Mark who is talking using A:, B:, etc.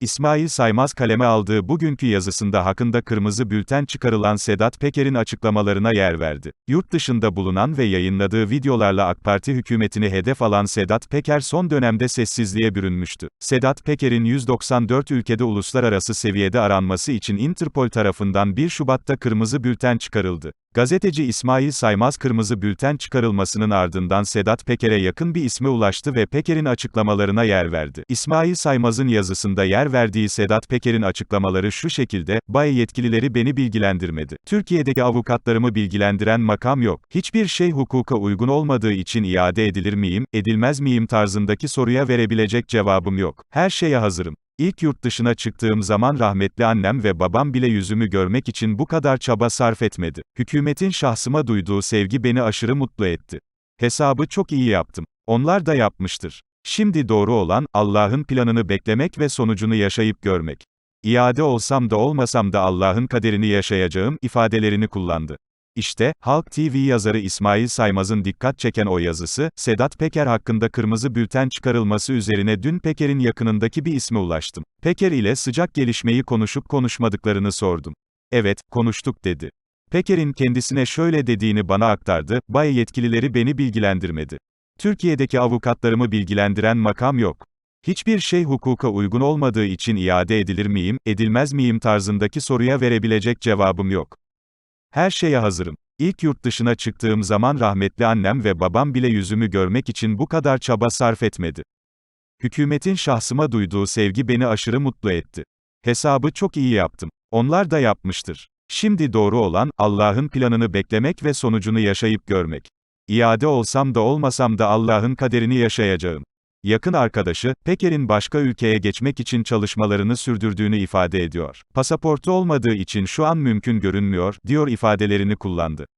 A: İsmail Saymaz kaleme aldığı bugünkü yazısında hakkında kırmızı bülten çıkarılan Sedat Peker'in açıklamalarına yer verdi. Yurt dışında bulunan ve yayınladığı videolarla AK Parti hükümetini hedef alan Sedat Peker son dönemde sessizliğe bürünmüştü. Sedat Peker'in 194 ülkede uluslararası seviyede aranması için Interpol tarafından 1 Şubat'ta kırmızı bülten çıkarıldı. Gazeteci İsmail Saymaz kırmızı bülten çıkarılmasının ardından Sedat Peker'e yakın bir isme ulaştı ve Peker'in açıklamalarına yer verdi. İsmail Saymaz'ın yazısında yer verdiği Sedat Peker'in açıklamaları şu şekilde, Bay yetkilileri beni bilgilendirmedi. Türkiye'deki avukatlarımı bilgilendiren makam yok. Hiçbir şey hukuka uygun olmadığı için iade edilir miyim, edilmez miyim tarzındaki soruya verebilecek cevabım yok. Her şeye hazırım. İlk yurt dışına çıktığım zaman rahmetli annem ve babam bile yüzümü görmek için bu kadar çaba sarf etmedi. Hükümetin şahsıma duyduğu sevgi beni aşırı mutlu etti. Hesabı çok iyi yaptım. Onlar da yapmıştır. Şimdi doğru olan, Allah'ın planını beklemek ve sonucunu yaşayıp görmek. İade olsam da olmasam da Allah'ın kaderini yaşayacağım, ifadelerini kullandı. İşte, Halk TV yazarı İsmail Saymaz'ın dikkat çeken o yazısı, Sedat Peker hakkında kırmızı bülten çıkarılması üzerine dün Peker'in yakınındaki bir isme ulaştım. Peker ile sıcak gelişmeyi konuşup konuşmadıklarını sordum. Evet, konuştuk dedi. Peker'in kendisine şöyle dediğini bana aktardı, Bay yetkilileri beni bilgilendirmedi. Türkiye'deki avukatlarımı bilgilendiren makam yok. Hiçbir şey hukuka uygun olmadığı için iade edilir miyim, edilmez miyim tarzındaki soruya verebilecek cevabım yok. Her şeye hazırım. İlk yurt dışına çıktığım zaman rahmetli annem ve babam bile yüzümü görmek için bu kadar çaba sarf etmedi. Hükümetin şahsıma duyduğu sevgi beni aşırı mutlu etti. Hesabı çok iyi yaptım. Onlar da yapmıştır. Şimdi doğru olan, Allah'ın planını beklemek ve sonucunu yaşayıp görmek. İade olsam da olmasam da Allah'ın kaderini yaşayacağım. Yakın arkadaşı, Peker'in başka ülkeye geçmek için çalışmalarını sürdürdüğünü ifade ediyor. Pasaportu olmadığı için şu an mümkün görünmüyor, diyor ifadelerini kullandı.